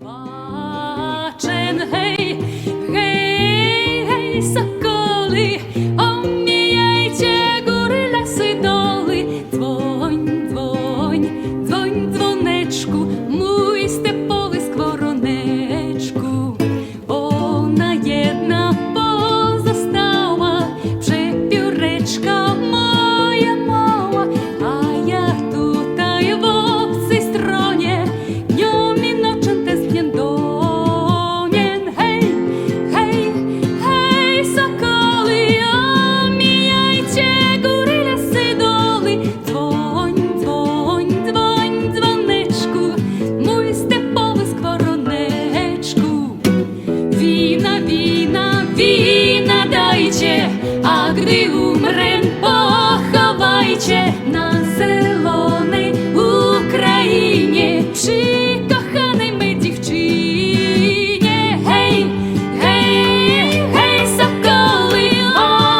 Бачен гей, гей, гей, соколи, куди умрем, поховайче на зелений Україні, чи коханий ми дівчині, гей, соколи,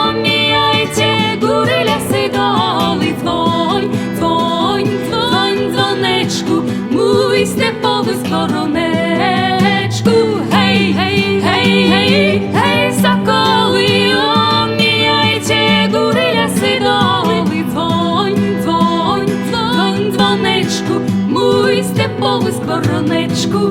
оміяйте гури ляси доли, дзвонь, дзвонь, дзвонь, дзвонечку, муй степову стороне. поле скоронечку.